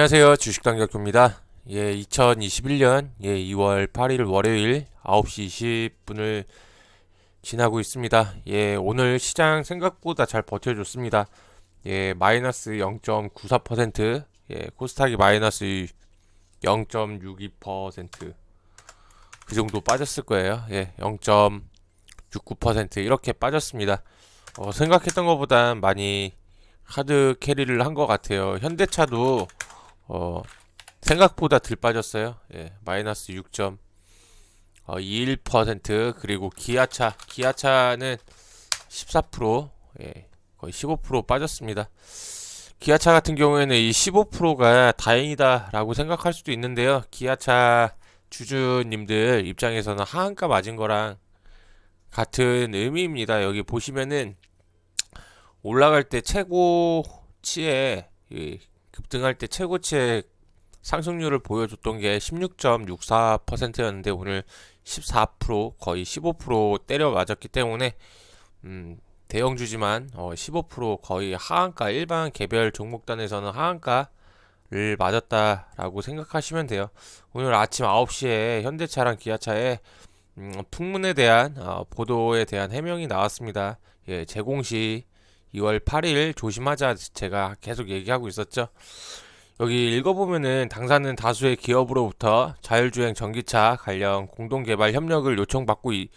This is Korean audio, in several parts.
안녕하세요. 주식당격교입니다. 예, 2021년 예, 2월 8일 월요일 9시 20분을 지나고 있습니다. 예, 오늘 시장 생각보다 잘 버텨줬습니다. 예, 마이너스 0.94%, 예, 코스닥이 마이너스 0.62%, 그 정도 빠졌을 거예요. 예, 0.69% 이렇게 빠졌습니다. 어, 생각했던 것보다 많이 하드 캐리를 한 것 같아요. 현대차도 어, 생각보다 덜 빠졌어요. 예, 마이너스 6.21% 그리고 기아차, 기아차는 14% 예, 거의 15% 빠졌습니다. 기아차 같은 경우에는 이 15%가 다행이다라고 생각할 수도 있는데요. 기아차 주주님들 입장에서는 하한가 맞은 거랑 같은 의미입니다. 여기 보시면은 올라갈 때 최고치에 이 급등할 때 최고치의 상승률을 보여줬던 게 16.64%였는데 오늘 14% 거의 15% 때려 맞았기 때문에 음, 대형 주지만 어, 15% 거의 하한가 일반 개별 종목단에서는 하한가를 맞았다라고 생각하시면 돼요. 오늘 아침 9시에 현대차랑 기아차에 음, 풍문에 대한 어, 보도에 대한 해명이 나왔습니다. 예, 제공시 2월 8일 조심하자 제가 계속 얘기하고 있었죠. 여기 읽어보면은 당사는 다수의 기업으로부터 자율주행 전기차 관련 공동개발 협력을 요청받고 이,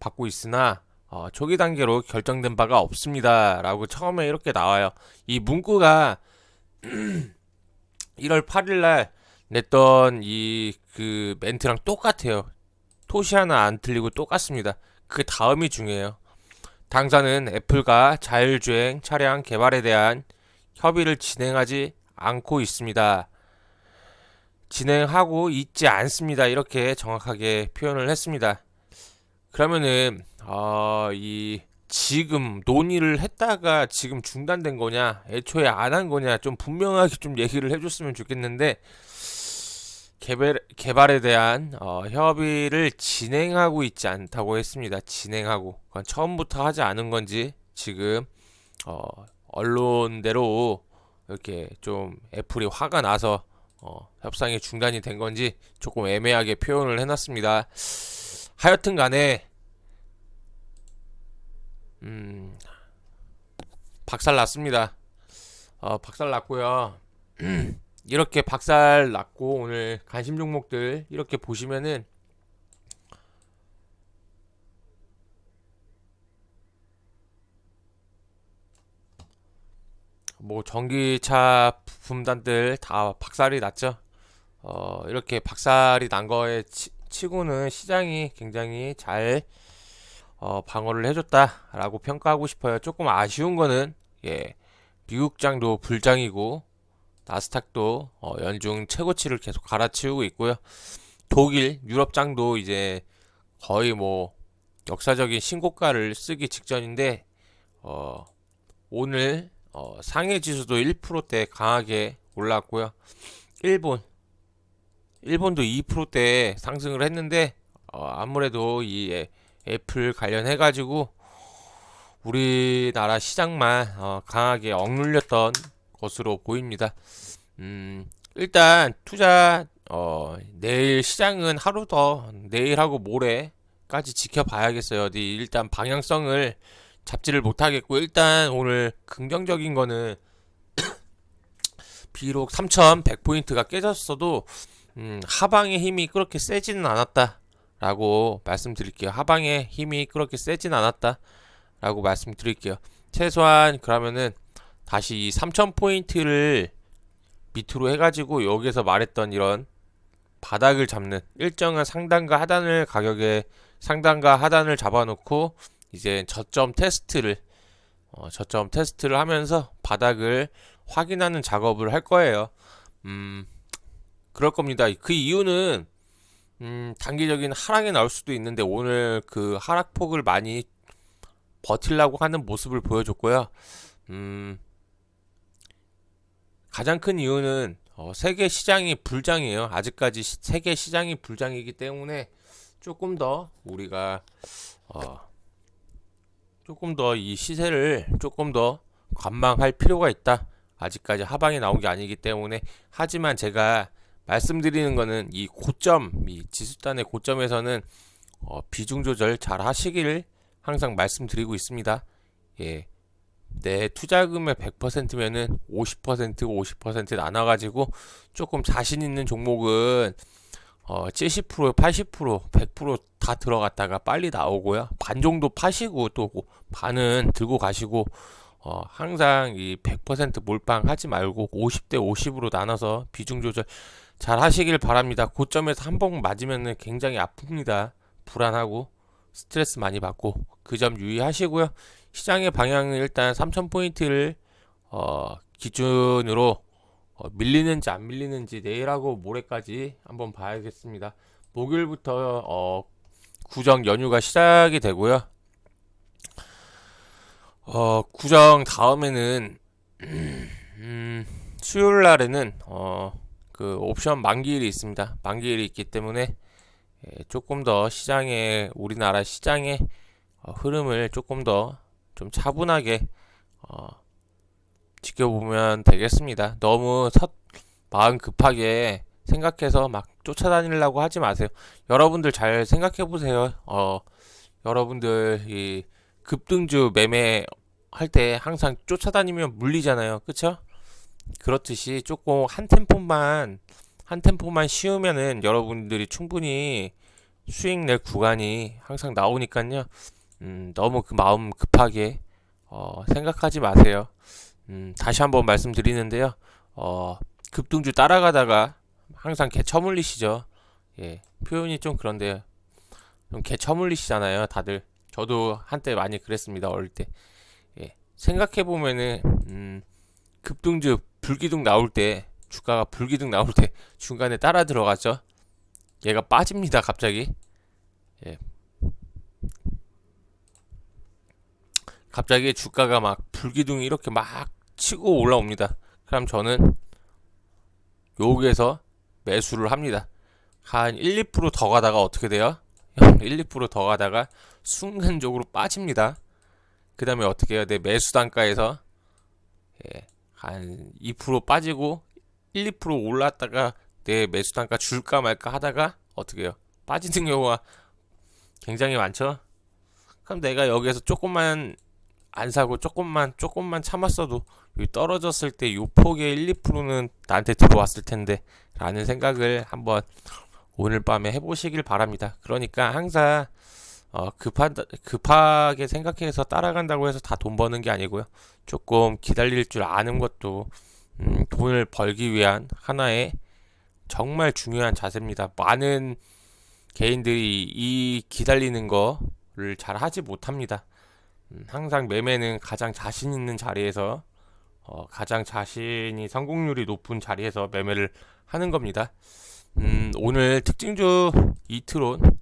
받고 있으나 어, 초기 단계로 결정된 바가 없습니다. 라고 처음에 이렇게 나와요. 이 문구가 1월 8일날 냈던 이 그 멘트랑 똑같아요. 토시 하나 안 틀리고 똑같습니다. 그 다음이 중요해요. 당사는 애플과 자율주행 차량 개발에 대한 협의를 진행하지 않고 있습니다. 진행하고 있지 않습니다. 이렇게 정확하게 표현을 했습니다. 그러면은 어, 이 지금 논의를 했다가 지금 중단된 거냐, 애초에 안 한 거냐 좀 분명하게 좀 얘기를 해줬으면 좋겠는데 개발 개발에 대한 어, 협의를 진행하고 있지 않다고 했습니다. 진행하고 그건 처음부터 하지 않은 건지 지금 어, 언론대로 이렇게 좀 애플이 화가 나서 어, 협상이 중단이 된 건지 조금 애매하게 표현을 해놨습니다. 하여튼 간에 음, 박살 났습니다. 어, 박살 났고요. 이렇게 박살 났고 오늘 관심 종목들 이렇게 보시면은 뭐 전기차 부품단들 다 박살이 났죠. 어, 이렇게 박살이 난 거에 치, 치고는 시장이 굉장히 잘 어, 방어를 해줬다라고 평가하고 싶어요. 조금 아쉬운 거는 예, 미국장도 불장이고 나스닥도 어, 연중 최고치를 계속 갈아치우고 있고요. 독일, 유럽장도 이제 거의 뭐 역사적인 신고가를 쓰기 직전인데 어, 오늘 어, 상해 지수도 1%대 강하게 올랐고요. 일본, 일본도 2%대 상승을 했는데 어, 아무래도 이 애, 애플 관련해 가지고 우리나라 시장만 어, 강하게 억눌렸던 것으로 보입니다. 음, 일단 투자 어, 내일 시장은 하루 더 내일하고 모레까지 지켜봐야겠어요. 일단 방향성을 잡지를 못하겠고 일단 오늘 긍정적인 거는 비록 3,100포인트가 깨졌어도 음, 하방의 힘이 그렇게 세지는 않았다 라고 말씀드릴게요. 하방의 힘이 그렇게 세진 않았다 라고 말씀드릴게요. 최소한 그러면은 다시 이 3,000포인트를 밑으로 해가지고 여기서 말했던 이런 바닥을 잡는 일정한 상단과 하단을 가격에 상단과 하단을 잡아놓고 이제 저점 테스트를 어, 저점 테스트를 하면서 바닥을 확인하는 작업을 할 거예요. 음, 그럴 겁니다. 그 이유는 음, 단기적인 하락이 나올 수도 있는데 오늘 그 하락폭을 많이 버틸라고 하는 모습을 보여줬고요. 음, 가장 큰 이유는 어, 세계 시장이 불장이에요. 아직까지 시, 세계 시장이 불장이기 때문에 조금 더 우리가 어, 조금 더 이 시세를 조금 더 관망할 필요가 있다. 아직까지 하방이 나온 게 아니기 때문에 하지만 제가 말씀드리는 거는 이 고점, 이 지수단의 고점에서는 어, 비중 조절 잘 하시길 항상 말씀드리고 있습니다. 예. 내 투자금의 100%면은 50% 50% 나눠가지고 조금 자신 있는 종목은 어, 70% 80% 100%다 들어갔다가 빨리 나오고요. 반 정도 파시고 또 반은 들고 가시고 어, 항상 이 100% 몰빵 하지 말고 50대 50으로 나눠서 비중 조절 잘 하시길 바랍니다. 고점에서 한 번 맞으면 굉장히 아픕니다. 불안하고 스트레스 많이 받고 그 점 유의하시고요. 시장의 방향은 일단 3,000포인트를 어, 기준으로 어, 밀리는지 안 밀리는지 내일하고 모레까지 한번 봐야겠습니다. 목요일부터 어, 구정 연휴가 시작이 되고요. 어, 구정 다음에는 음, 수요일 날에는 어, 그 옵션 만기일이 있습니다. 만기일이 있기 때문에 예, 조금 더 시장의 우리나라 시장의 어, 흐름을 조금 더 좀 차분하게 어, 지켜보면 되겠습니다. 너무 첫 마음 급하게 생각해서 막 쫓아다니려고 하지 마세요. 여러분들 잘 생각해 보세요. 어, 여러분들 이 급등주 매매 할 때 항상 쫓아다니면 물리잖아요. 그쵸? 그렇듯이 조금 한 템포만 한 템포만 쉬우면은 여러분들이 충분히 수익 낼 구간이 항상 나오니까요. 음, 너무 그 마음 급하게 어, 생각하지 마세요. 음, 다시 한번 말씀드리는데요. 어, 급등주 따라가다가 항상 개 처물리시죠. 예, 표현이 좀 그런데요. 좀 개 처물리시잖아요, 다들. 저도 한때 많이 그랬습니다, 어릴 때. 예, 생각해 보면은 음, 급등주 불기둥 나올 때 주가가 불기둥 나올 때 중간에 따라 들어가죠. 얘가 빠집니다, 갑자기. 예, 갑자기 주가가 막 불기둥이 이렇게 막 치고 올라옵니다. 그럼 저는 여기에서 매수를 합니다. 한 1, 2%더 가다가 어떻게 돼요? 1, 2%더 가다가 순간적으로 빠집니다. 그 다음에 어떻게 해요? 내 매수 단가에서 예, 한 2% 빠지고 1, 2% 올랐다가 내 매수 단가 줄까 말까 하다가 어떻게 해요? 빠지는 경우가 굉장히 많죠? 그럼 내가 여기에서 조금만 안 사고 조금만 조금만 참았어도 떨어졌을 때 요 폭의 1, 2%는 나한테 들어왔을 텐데 라는 생각을 한번 오늘 밤에 해보시길 바랍니다. 그러니까 항상 어, 급한, 급하게 생각해서 따라간다고 해서 다 돈 버는 게 아니고요. 조금 기다릴 줄 아는 것도 음, 돈을 벌기 위한 하나의 정말 중요한 자세입니다. 많은 개인들이 이 기다리는 거를 잘 하지 못합니다. 음, 항상 매매는 가장 자신 있는 자리에서 어, 가장 자신이 성공률이 높은 자리에서 매매를 하는 겁니다. 음, 오늘 특징주 이트론,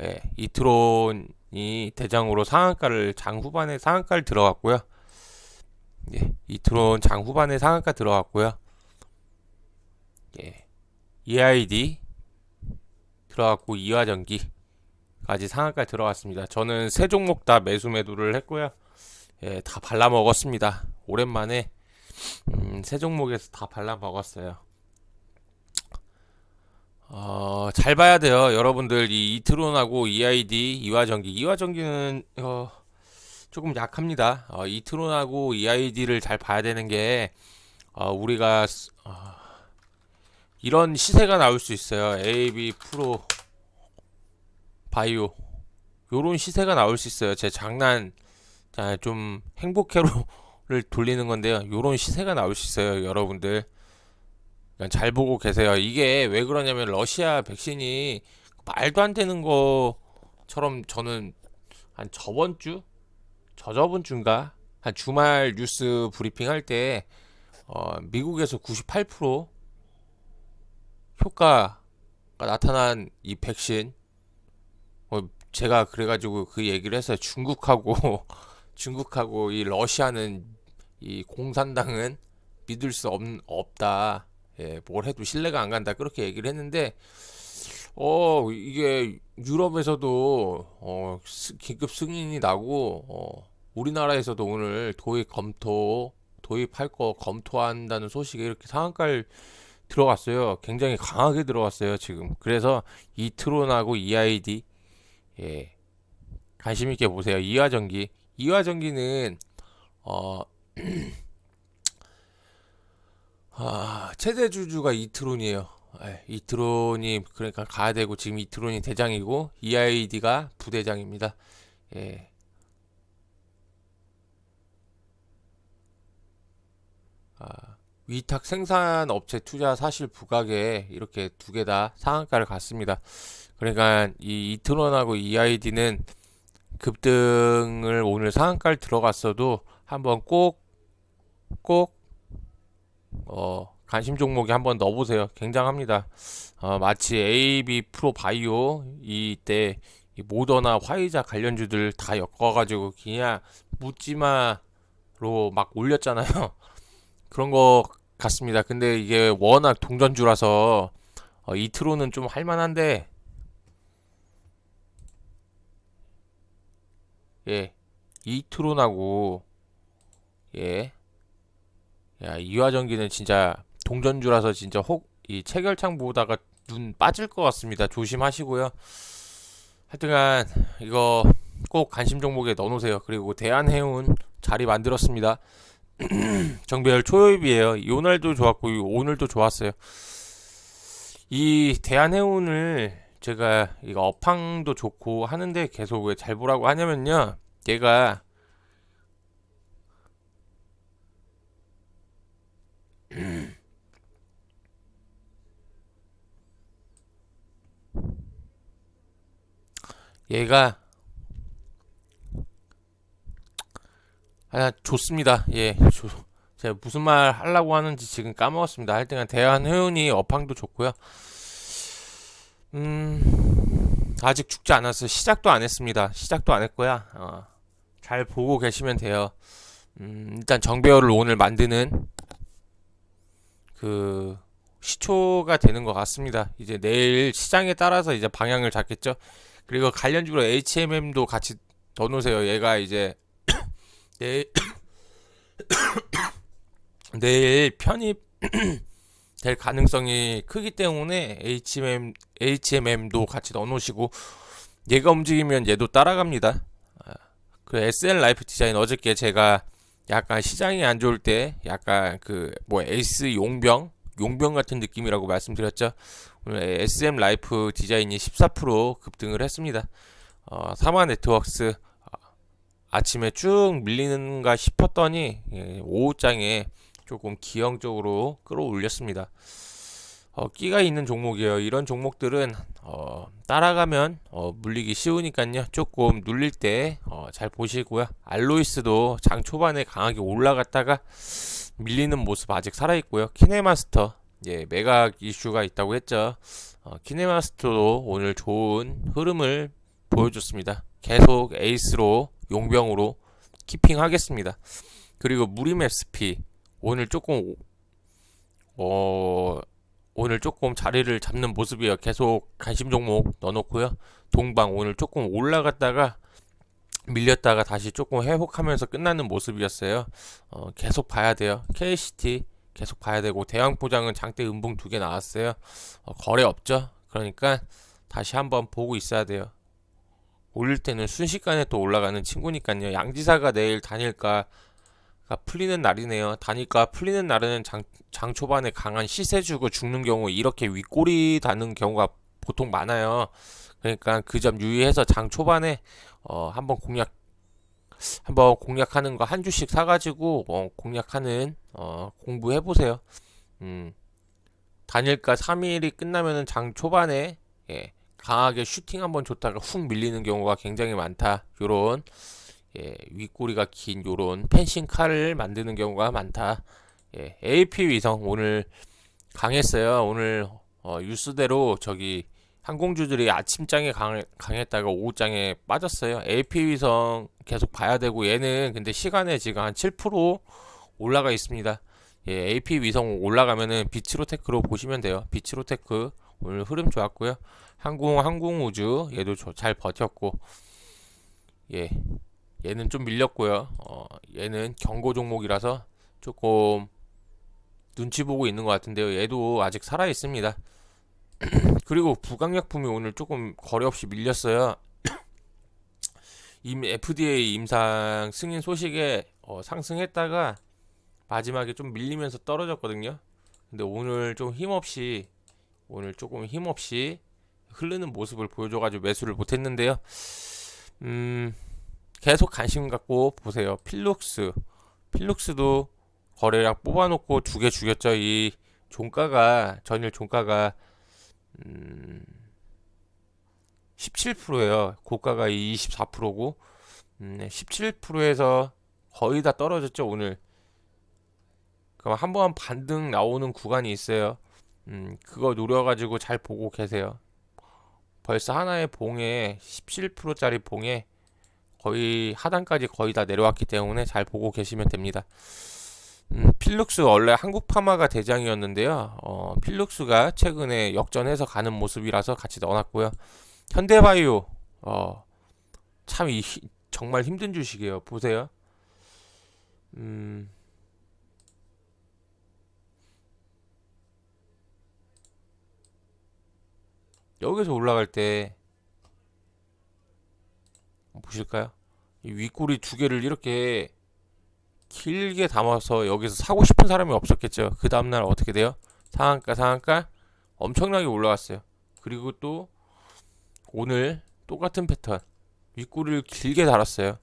예, 이트론이 대장으로 상한가를 장 후반에 상한가를 들어갔고요. 예, 이트론 장 후반에 상한가 들어갔고요. 예, EID 들어갔고 이화전기 까지 상한가 들어갔습니다. 저는 세 종목 다 매수 매도를 했고요. 예, 다 발라 먹었습니다. 오랜만에 음, 세 종목에서 다 발라 먹었어요. 어, 잘 봐야 돼요. 여러분들 이 이트론하고 EID 이화전기 이화전기는 어, 조금 약합니다. 어, 이트론하고 EID를 잘 봐야 되는 게 어, 우리가 어, 이런 시세가 나올 수 있어요. AB 프로 바이오 요런 시세가 나올 수 있어요. 제 장난 좀 행복회로를 돌리는 건데요. 요런 시세가 나올 수 있어요. 여러분들 잘 보고 계세요. 이게 왜 그러냐면 러시아 백신이 말도 안 되는 거처럼 저는 한 저번 주 저저번 주인가 한 주말 뉴스 브리핑 할때 어, 미국에서 98% 효과가 나타난 이 백신 어, 제가 그래가지고 그 얘기를 했어요. 중국하고 중국하고 이 러시아는 이 공산당은 믿을 수 없, 없다. 예, 뭘 해도 신뢰가 안 간다. 그렇게 얘기를 했는데 어 이게 유럽에서도 어 긴급 승인이 나고 어 우리나라에서도 오늘 도입 검토 도입할 거 검토한다는 소식에 이렇게 상한가를 들어갔어요. 굉장히 강하게 들어갔어요, 지금. 그래서 이트론하고 EID 예. 관심 있게 보세요. 이화전기. 이화전기는 어 아, 최대 주주가 이트론이에요. 예, 이트론이 그러니까 가야 되고 지금 이트론이 대장이고 EID가 부대장입니다. 예. 아, 위탁 생산 업체 투자 사실 부각에 이렇게 두 개 다 상한가를 갔습니다. 그러니까 이 이트론하고 EID는 급등을 오늘 상한가를 들어갔어도 한번 꼭 꼭 어, 관심 종목에 한번 넣어보세요. 굉장합니다. 어, 마치 AB 프로 바이오 이때 이 모더나 화이자 관련주들 다 엮어가지고 그냥 묻지마로 막 올렸잖아요. 그런 거 같습니다. 근데 이게 워낙 동전주라서 어, 이트로는 좀 할만한데 예 이트론하고 예 야, 이화전기는 진짜 동전주라서 진짜 혹 이 체결창 보다가 눈 빠질 것 같습니다. 조심하시고요. 하여튼간 이거 꼭 관심 종목에 넣어놓으세요. 그리고 대한해운 자리 만들었습니다. 정배열 초입이에요. 오늘도 좋았고 오늘도 좋았어요. 이 대한해운을 제가 이거 업황도 좋고 하는데 계속 왜 잘 보라고 하냐면요. 얘가 얘가 아 좋습니다. 예, 좋. 제가 무슨 말 하려고 하는지 지금 까먹었습니다. 하여튼 대한 회원이 업황도 좋고요. 음, 아직 죽지 않았어요. 시작도 안 했습니다. 시작도 안 했고요. 어, 잘 보고 계시면 돼요. 음, 일단 정배열을 오늘 만드는 그 시초가 되는 것 같습니다. 이제 내일 시장에 따라서 이제 방향을 잡겠죠. 그리고 관련주로 HMM도 같이 넣어놓으세요. 얘가 이제 내일 내일 편입 될 가능성이 크기 때문에 HMM HMM도 같이 넣어놓으시고 얘가 움직이면 얘도 따라갑니다. 아, 그 SL 라이프 디자인 어저께 제가 약간 시장이 안 좋을 때 약간 그 뭐 에이스 용병 용병 같은 느낌이라고 말씀드렸죠. 오늘 SM 라이프 디자인이 14% 급등을 했습니다. 어, 사마 네트워크스 어, 아침에 쭉 밀리는가 싶었더니 예, 오후장에 조금 기형적으로 끌어올렸습니다. 어, 끼가 있는 종목이에요. 이런 종목들은 어, 따라가면 어, 물리기 쉬우니까요. 조금 눌릴 때잘 어, 보시고요. 알로이스도 장 초반에 강하게 올라갔다가 밀리는 모습 아직 살아있고요. 키네마스터 예, 매각 이슈가 있다고 했죠. 어, 키네마스터도 오늘 좋은 흐름을 보여줬습니다. 계속 에이스로 용병으로 키핑하겠습니다. 그리고 무림 SP 오늘 조금 어 오늘 조금 자리를 잡는 모습이에요. 계속 관심 종목 넣어놓고요. 동방 오늘 조금 올라갔다가 밀렸다가 다시 조금 회복하면서 끝나는 모습이었어요. 어, 계속 봐야 돼요. KCT 계속 봐야 되고 대왕 포장은 장대 음봉 두 개 나왔어요. 어, 거래 없죠. 그러니까 다시 한번 보고 있어야 돼요. 올릴 때는 순식간에 또 올라가는 친구니까요. 양지사가 내일 다닐까 풀리는 날이네요. 다니까 풀리는 날은 장, 장 초반에 강한 시세 주고 죽는 경우 이렇게 윗골이 다는 경우가 보통 많아요. 그러니까 그 점 유의해서 장 초반에 어, 한번 공략 한번 공략하는 거 한 주씩 사가지고 어, 공략하는 어, 공부해 보세요. 음, 단일가 3일이 끝나면은 장 초반에 예, 강하게 슈팅 한번 줬다가 훅 밀리는 경우가 굉장히 많다. 요런 예, 윗꼬리가 긴 요런 펜싱 칼을 만드는 경우가 많다. 예, AP 위성 오늘 강했어요. 오늘 어, 뉴스대로 저기 항공주들이 아침장에 강, 강했다가 오후장에 빠졌어요. AP 위성 계속 봐야 되고 얘는 근데 시간에 지금 한 7% 올라가 있습니다. 예, AP 위성 올라가면은 비츠로테크로 보시면 돼요. 비츠로테크 오늘 흐름 좋았고요. 항공 항공우주 얘도 잘 버텼고 예 얘는 좀 밀렸고요. 어, 얘는 경고 종목이라서 조금 눈치 보고 있는 것 같은데요. 얘도 아직 살아 있습니다. 그리고 부강약품이 오늘 조금 거래 없이 밀렸어요. 임 FDA 임상 승인 소식에 어, 상승했다가 마지막에 좀 밀리면서 떨어졌거든요. 근데 오늘 좀 힘없이 오늘 조금 힘없이 흐르는 모습을 보여줘가지고 매수를 못했는데요. 음, 계속 관심 갖고 보세요. 필룩스, 필룩스도 거래량 뽑아놓고 두 개 죽였죠. 이 종가가 전일 종가가 음, 17%예요. 고가가 24%고 음, 17%에서 거의 다 떨어졌죠 오늘. 그럼 한번 반등 나오는 구간이 있어요. 음, 그거 노려가지고 잘 보고 계세요. 벌써 하나의 봉에 17%짜리 봉에 거의 하단까지 거의 다 내려왔기 때문에 잘 보고 계시면 됩니다. 음, 필룩스 원래 한국 파마가 대장이었는데요. 어, 필룩스가 최근에 역전해서 가는 모습이라서 같이 넣어놨고요. 현대바이오 어, 참 이, 정말 힘든 주식이에요. 보세요. 음, 여기서 올라갈 때 보실까요? 이 윗꼬리 두 개를 이렇게 길게 담아서 여기서 사고 싶은 사람이 없었겠죠. 그 다음날 어떻게 돼요? 상한가 상한가 엄청나게 올라왔어요. 그리고 또 오늘 똑같은 패턴 윗꼬리를 길게 달았어요.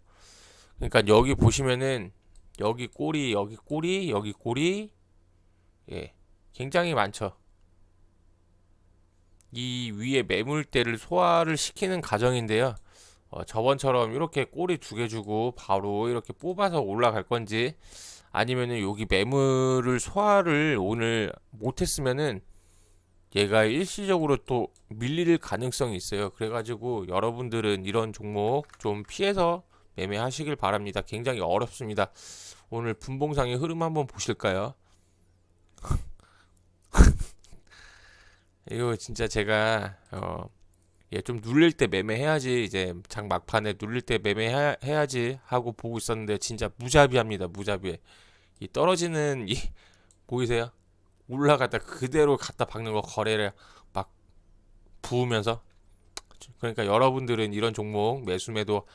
그러니까 여기 보시면은 여기 꼬리 여기 꼬리 여기 꼬리 예 굉장히 많죠. 이 위에 매물대를 소화를 시키는 과정인데요. 어, 저번처럼 이렇게 꼬리 두 개 주고 바로 이렇게 뽑아서 올라갈 건지 아니면은 여기 매물을 소화를 오늘 못했으면은 얘가 일시적으로 또 밀릴 가능성이 있어요. 그래가지고 여러분들은 이런 종목 좀 피해서 매매하시길 바랍니다. 굉장히 어렵습니다. 오늘 분봉상의 흐름 한번 보실까요? 이거 진짜 제가 어, 예, 좀 눌릴 때 매매해야지 이제 장 막판에 눌릴 때 매매해야지 하고 보고 있었는데 진짜 무자비합니다. 무자비해. 이 떨어지는 이 보이세요? 올라갔다 그대로 갖다 박는 거 거래를 막 부으면서 그러니까 여러분들은 이런 종목 매수 매도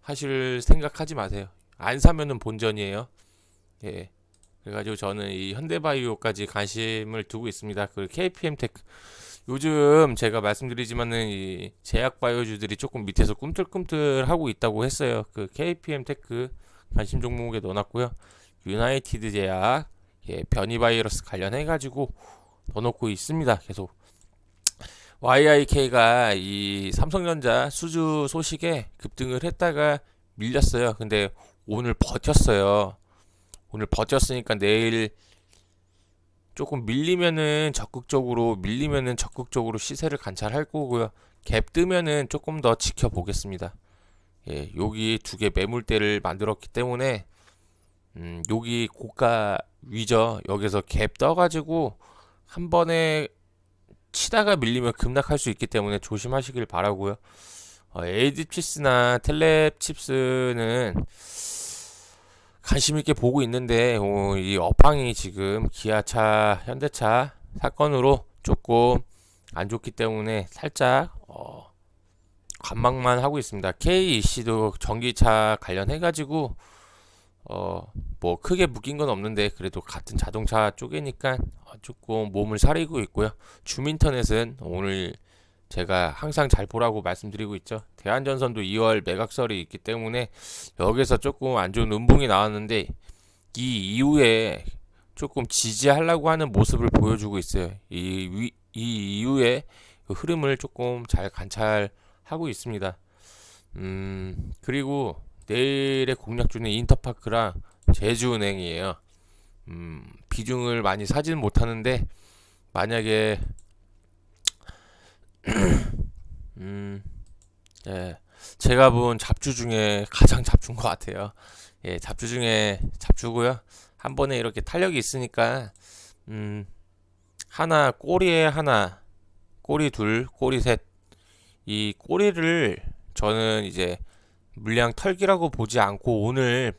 하실 생각하지 마세요. 안 사면은 본전이에요. 예. 그래가지고 저는 이 현대바이오까지 관심을 두고 있습니다. 그 KPM 테크 요즘 제가 말씀드리지만은 이 제약 바이오주들이 조금 밑에서 꿈틀꿈틀 하고 있다고 했어요. 그 KPM 테크 관심 종목에 넣어놨고요. 유나이티드 제약 예, 변이 바이러스 관련해 가지고 넣어놓고 있습니다. 계속 YIK가 이 삼성전자 수주 소식에 급등을 했다가 밀렸어요. 근데 오늘 버텼어요. 오늘 버텼으니까 내일 조금 밀리면은 적극적으로 밀리면은 적극적으로 시세를 관찰할 거고요. 갭 뜨면은 조금 더 지켜보겠습니다. 예, 여기 두 개 매물대를 만들었기 때문에 음, 여기 고가 위죠. 여기서 갭 떠가지고 한 번에 치다가 밀리면 급락할 수 있기 때문에 조심하시길 바라고요. 어, 에이드 칩스나 텔랩 칩스는 관심 있게 보고 있는데 어, 이 업황이 지금 기아차, 현대차 사건으로 조금 안 좋기 때문에 살짝 어, 관망만 하고 있습니다. KEC도 전기차 관련해 가지고 어, 뭐 크게 묶인 건 없는데 그래도 같은 자동차 쪽이니까 조금 몸을 사리고 있고요. 주민터넷은 오늘 제가 항상 잘 보라고 말씀드리고 있죠. 대한전선도 2월 매각설이 있기 때문에 여기서 조금 안 좋은 음봉이 나왔는데 이 이후에 조금 지지하려고 하는 모습을 보여주고 있어요. 이, 위, 이 이후에 그 흐름을 조금 잘 관찰하고 있습니다. 음, 그리고 내일의 공략주는 인터파크랑 제주은행이에요. 음, 비중을 많이 사지는 못하는데 만약에 음, 예, 제가 본 잡주 중에 가장 잡주인 것 같아요. 예, 잡주 중에 잡주고요. 한 번에 이렇게 탄력이 있으니까 음, 하나 꼬리에 하나, 꼬리 둘, 꼬리 셋. 이 꼬리를 저는 이제 물량 털기라고 보지 않고 오늘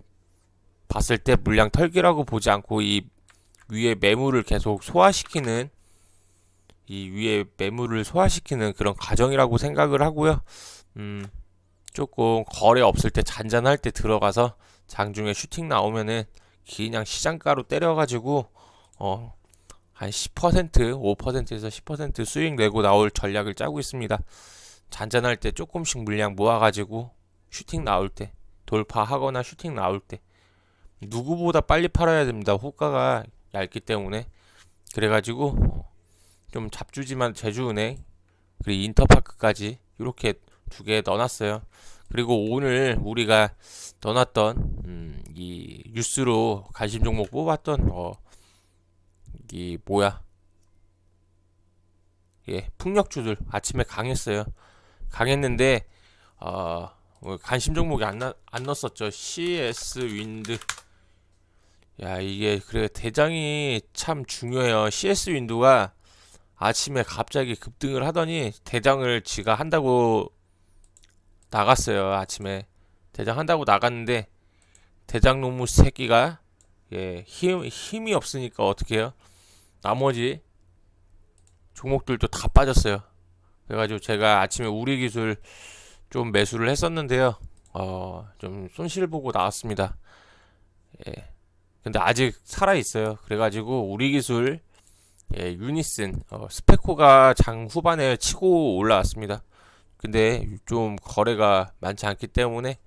봤을 때 물량 털기라고 보지 않고 이 위에 매물을 계속 소화시키는 이 위에 매물을 소화시키는 그런 과정이라고 생각을 하고요. 음, 조금 거래 없을 때 잔잔할 때 들어가서 장중에 슈팅 나오면은 그냥 시장가로 때려가지고 어, 한 10%, 5%에서 10% 수익 내고 나올 전략을 짜고 있습니다. 잔잔할 때 조금씩 물량 모아가지고 슈팅 나올 때 돌파하거나 슈팅 나올 때 누구보다 빨리 팔아야 됩니다. 호가가 얇기 때문에 그래가지고 어, 좀 잡주지만 제주은행 그리고 인터파크까지 이렇게 두 개 넣어놨어요. 그리고 오늘 우리가 넣어놨던 음, 이 뉴스로 관심 종목 뽑았던 어, 이 뭐야 예 풍력주들 아침에 강했어요. 강했는데 어, 뭐 관심 종목이 안, 나, 안 넣었었죠. CS 윈드 야 이게 그래 대장이 참 중요해요. CS 윈도가 아침에 갑자기 급등을 하더니 대장을 지가 한다고 나갔어요. 아침에 대장 한다고 나갔는데 대장 놈의 새끼가 예, 힘 힘이 없으니까 어떻게 해요? 나머지 종목들도 다 빠졌어요. 그래가지고 제가 아침에 우리 기술 좀 매수를 했었는데요. 어, 좀 손실 보고 나왔습니다. 예. 근데 아직 살아 있어요. 그래가지고 우리 기술 예, 유니슨 어, 스페코가 장 후반에 치고 올라왔습니다. 근데 좀 거래가 많지 않기 때문에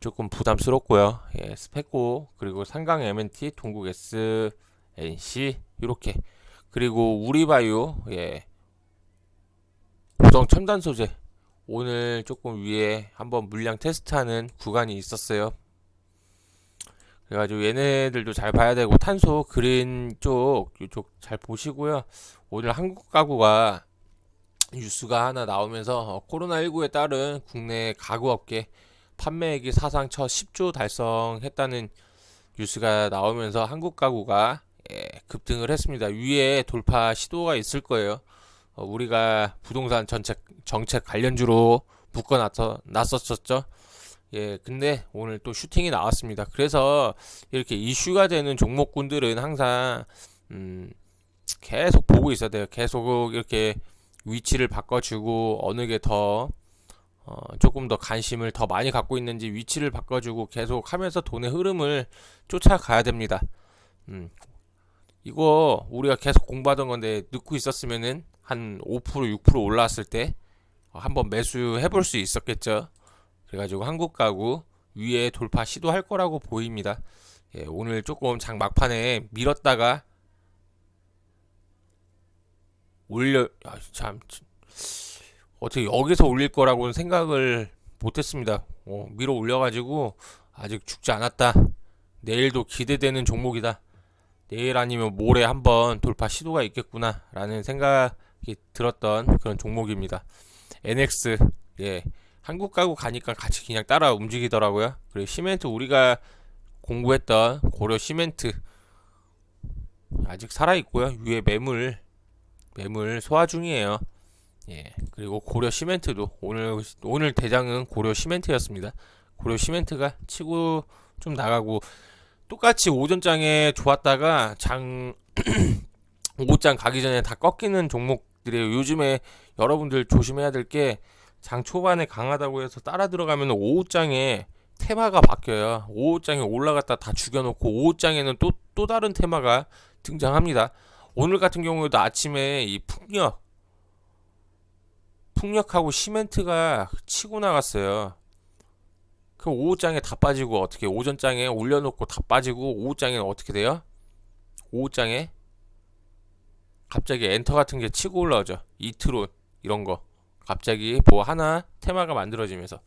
조금 부담스럽고요. 예, 스페코 그리고 상강 M&T, 동국 S, NC 이렇게 그리고 우리바이오 예, 고정 첨단 소재 오늘 조금 위에 한번 물량 테스트하는 구간이 있었어요. 그래가지고 얘네들도 잘 봐야 되고 탄소 그린 쪽 이쪽 잘 보시고요. 오늘 한국 가구가 뉴스가 하나 나오면서 어, 코로나19에 따른 국내 가구업계 판매액이 사상 첫 10조 달성했다는 뉴스가 나오면서 한국 가구가 예, 급등을 했습니다. 위에 돌파 시도가 있을 거예요. 어, 우리가 부동산 정책, 정책 관련주로 묶어 놨었죠. 예, 근데 오늘 또 슈팅이 나왔습니다. 그래서 이렇게 이슈가 되는 종목군들은 항상 음, 계속 보고 있어야 돼요. 계속 이렇게 위치를 바꿔주고 어느 게더 어, 조금 더 관심을 더 많이 갖고 있는지 위치를 바꿔주고 계속 하면서 돈의 흐름을 쫓아가야 됩니다. 음, 이거 우리가 계속 공부하던 건데 넣고 있었으면은 한 5% 6% 올라왔을 때 한번 매수해 볼 수 있었겠죠. 그래가지고 한국 가구 위에 돌파 시도할 거라고 보입니다. 예, 오늘 조금 장 막판에 밀었다가 올려 아, 참 어떻게 여기서 올릴 거라고는 생각을 못했습니다. 어, 밀어 올려가지고 아직 죽지 않았다. 내일도 기대되는 종목이다. 내일 아니면 모레 한번 돌파 시도가 있겠구나라는 생각이 들었던 그런 종목입니다. NX 예 한국 가구 가니까 같이 그냥 따라 움직이더라고요. 그리고 시멘트 우리가 공부했던 고려 시멘트 아직 살아 있고요. 위에 매물 매물 소화 중이에요. 예. 그리고 고려 시멘트도 오늘 오늘 대장은 고려 시멘트였습니다. 고려 시멘트가 치고 좀 나가고 똑같이 오전장에 좋았다가 장 오후장 가기 전에 다 꺾이는 종목들이에요. 요즘에 여러분들 조심해야 될 게 장 초반에 강하다고 해서 따라 들어가면 오후장에 테마가 바뀌어요. 오후장에 올라갔다 다 죽여놓고 오후장에는 또 또 다른 테마가 등장합니다. 오늘 같은 경우에도 아침에 이 풍력 풍력하고 시멘트가 치고 나갔어요. 그 오후장에 다 빠지고 어떻게 오전장에 올려놓고 다 빠지고 오후장에는 어떻게 돼요? 오후장에 갑자기 엔터 같은 게 치고 올라오죠. 이트론 이런 거 갑자기 뭐 하나 테마가 만들어지면서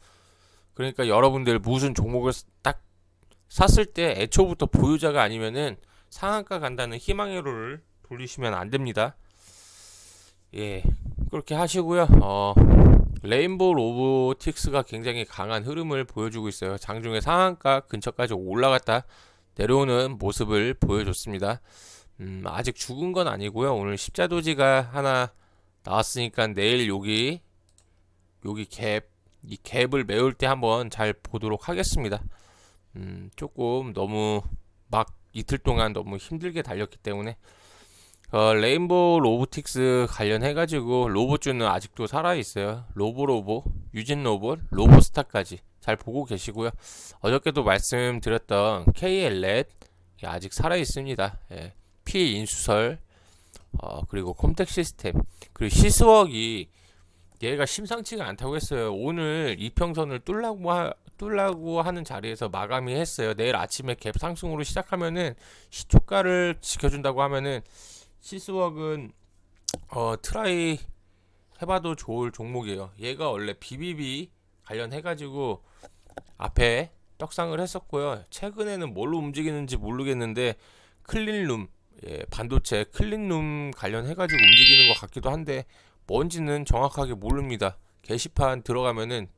그러니까 여러분들 무슨 종목을 딱 샀을 때 애초부터 보유자가 아니면은 상한가 간다는 희망회로를 돌리시면 안 됩니다. 예, 그렇게 하시고요. 어, 레인보우 로보틱스가 굉장히 강한 흐름을 보여주고 있어요. 장중에 상한가 근처까지 올라갔다 내려오는 모습을 보여줬습니다. 음, 아직 죽은 건 아니고요. 오늘 십자도지가 하나 나왔으니까 내일 여기 여기 갭, 이 갭을 메울 때 한번 잘 보도록 하겠습니다. 음, 조금 너무 막 이틀 동안 너무 힘들게 달렸기 때문에 어, 레인보우 로보틱스 관련해가지고 로봇주는 아직도 살아있어요. 로보로보, 유진 로봇, 로보스타까지 잘 보고 계시고요. 어저께도 말씀드렸던 KL렛 아직 살아있습니다. 예. P 인수설, 어, 그리고 콤텍 시스템, 그리고 시스웍이 얘가 심상치가 않다고 했어요. 오늘 이평선을 뚫라고 하, 뚫라고 하는 자리에서 마감이 했어요. 내일 아침에 갭 상승으로 시작하면은 시초가를 지켜준다고 하면은 시스웍은 어, 트라이 해봐도 좋을 종목이에요. 얘가 원래 BBB 관련해가지고 앞에 떡상을 했었고요. 최근에는 뭘로 움직이는지 모르겠는데 클린룸 예, 반도체 클린룸 관련해가지고 움직이는 것 같기도 한데 뭔지는 정확하게 모릅니다. 게시판 들어가면은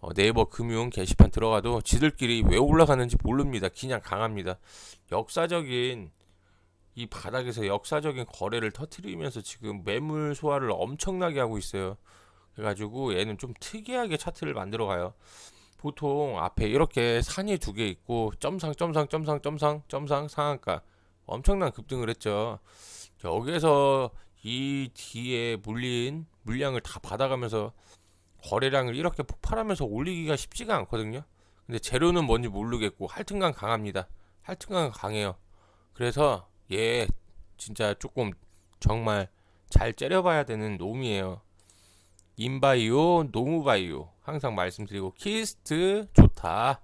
어, 네이버 금융 게시판 들어가도 지들끼리 왜 올라가는지 모릅니다. 그냥 강합니다. 역사적인 이 바닥에서 역사적인 거래를 터트리면서 지금 매물 소화를 엄청나게 하고 있어요. 그래가지고 얘는 좀 특이하게 차트를 만들어 가요. 보통 앞에 이렇게 산이 두 개 있고 점상 점상 점상 점상 점상 상한가 엄청난 급등을 했죠. 여기에서 이 뒤에 물린 물량을 다 받아가면서 거래량을 이렇게 폭발하면서 올리기가 쉽지가 않거든요. 근데 재료는 뭔지 모르겠고 할튼간 강합니다. 할튼간 강해요. 그래서 얘 진짜 조금 정말 잘 째려봐야 되는 놈이에요. 인바이오, 노무바이오 항상 말씀드리고 키스트 좋다.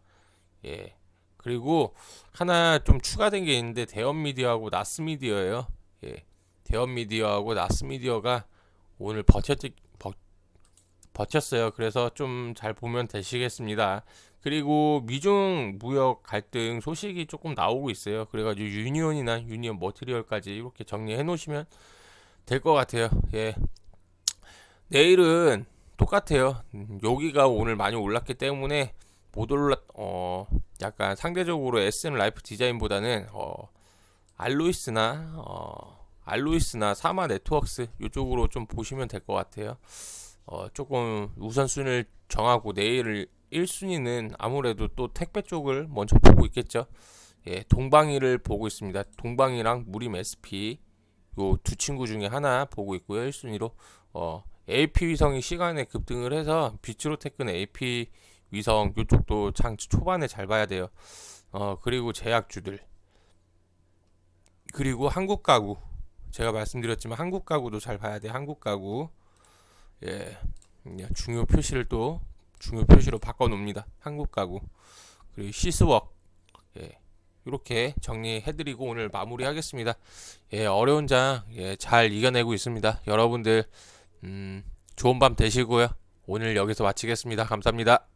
예. 그리고 하나 좀 추가된 게 있는데 대원 미디어하고 나스 미디어예요. 예. 대원 미디어하고 나스 미디어가 오늘 버텼 버, 버텼어요. 그래서 좀 잘 보면 되시겠습니다. 그리고 미중 무역 갈등 소식이 조금 나오고 있어요. 그래가지고 유니온이나 유니온 머티리얼까지 이렇게 정리해 놓으시면 될 것 같아요. 예. 내일은 똑같아요. 음, 여기가 오늘 많이 올랐기 때문에 못 올랐 어 약간 상대적으로 SM 라이프 디자인보다는 어 알로이스나 어 알로이스나 사마 네트워크스 이쪽으로 좀 보시면 될 것 같아요. 어 조금 우선순위를 정하고 내일을 1순위는 아무래도 또 택배 쪽을 먼저 보고 있겠죠. 예, 동방이를 보고 있습니다. 동방이랑 무림 SP 요 두 친구 중에 하나 보고 있고요. 1순위로 어 AP 위성이 시간에 급등을 해서 비츠로 테크는 AP 위성 요쪽도 장치 초반에 잘 봐야 돼요. 어 그리고 제약주들 그리고 한국 가구 제가 말씀드렸지만 한국 가구도 잘 봐야 돼. 한국 가구 예 중요 표시를 또 중요 표시로 바꿔 놓습니다. 한국 가구 그리고 시스웍 예 이렇게 정리해드리고 오늘 마무리하겠습니다. 예 어려운 장잘 이겨내고 있습니다. 여러분들 음, 좋은 밤 되시고요. 오늘 여기서 마치겠습니다. 감사합니다.